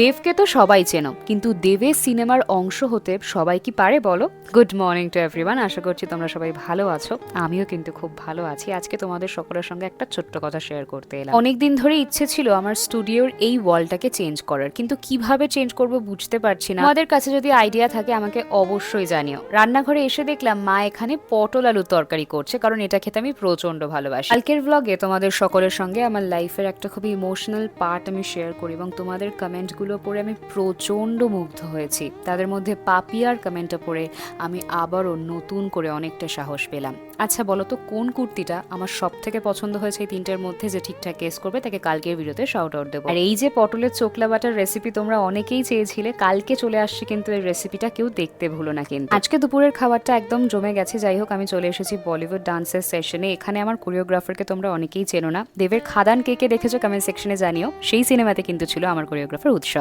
দেবকে তো সবাই চেনো, কিন্তু দেবের সিনেমার অংশ হতে সবাই কি পারে বলো? গুড মর্নিং টু এভরিওয়ান আশা করছি তোমরা সবাই ভালো আছো। আমিও কিন্তু খুব ভালো আছি। আজকে তোমাদের সকলের সঙ্গে একটা ছোট্ট কথা শেয়ার করতে এলাম। অনেকদিন ধরে ইচ্ছে ছিল আমার স্টুডিওর এই ওয়ালটাকে চেঞ্জ করার, কিন্তু কীভাবে চেঞ্জ করব বুঝতে পারছি না। আমাদের কাছে যদি আইডিয়া থাকে, আমাকে অবশ্যই জানিও। রান্নাঘরে এসে দেখলাম মা এখানে পটল আলুর তরকারি করছে, কারণ এটা খেতে আমি প্রচণ্ড ভালোবাসি। কালকের ব্লগে তোমাদের সকলের সঙ্গে আমার লাইফের একটা খুবই ইমোশনাল পার্ট আমি শেয়ার করি, এবং তোমাদের কমেন্টগুলো পড়ে আমি প্রচণ্ড মুগ্ধ হয়েছি। তাদের মধ্যে পাপিয়ার কমেন্টটা পড়ে আমি আবারও নতুন করে অনেকটা সাহস পেলাম। আচ্ছা বলো তো কোন কুর্তিটা আমার সব থেকে পছন্দ হয়েছে এই তিনটের মধ্যে যে ঠিকঠাক কেস করবে তাকে কালকের ভিডিওতে শাউট আউট দেবো। আর এই যে পটলের চোকলা বাটার রেসিপি তোমরা অনেকেই চেয়েছিলে, কালকে চলে আসছে কিন্তু এই রেসিপিটা কেউ দেখতে ভুলো না কিন্তু। আজকে দুপুরের খাবারটা একদম জমে গেছে, যাই হোক আমি চলে এসেছি বলিউড ডান্সের সেশনে এখানে আমার কোরিওগ্রাফারকে তোমরা অনেকেই চেনো না। দেবের খাদান কে কে দেখেছ কমেন্ট সেকশনে জানিও। সেই সিনেমাতে কিন্তু ছিল আমার কোরিওগ্রাফার উৎসব